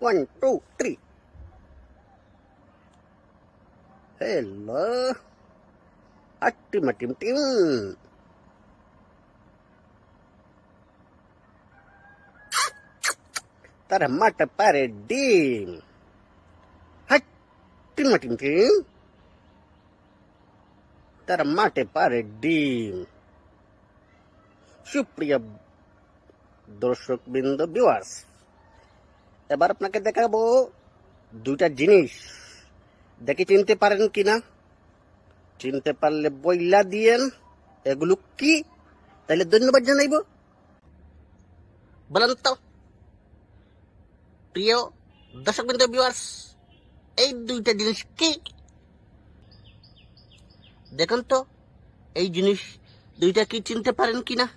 One, two, three. Hello. Atim, atim, tim. Tara mata pare dim. Hatim, atim, tim. Tara mate pare ডিম সুপ্রিয় দর্শক বৃন্দ viewers এবার আপনাকে দেখাবো দুইটা জিনিস। দেখে চিনতে পারেন কি না চিনতে পারলে বইলা দিয়েন। এগুলো কি? তাহলে ধন্যবাদ জানাইব। বলেন তো, প্রিয় দর্শক বৃন্দ এই দুইটা জিনিস কি? দেখুন তো, এই জিনিস দুইটা কি চিনতে পারেন কিনা?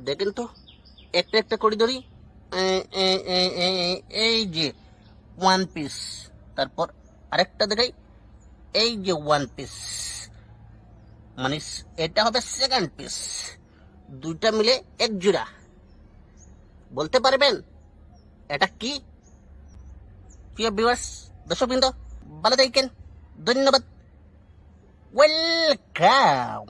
দেখেন তো, একটা একটা করে ধরি। এই যে ওয়ান পিস তারপর আরেকটা দেখাই। এই যে ওয়ান পিস মানে এটা হবে সেকেন্ড পিস দুইটা মিলে এক জোড়া। বলতে পারবেন, এটা কি? প্রিয় ভিউয়ার্স দর্শকবৃন্দ, ভালো থাকেন। ধন্যবাদ। ওয়েলকাম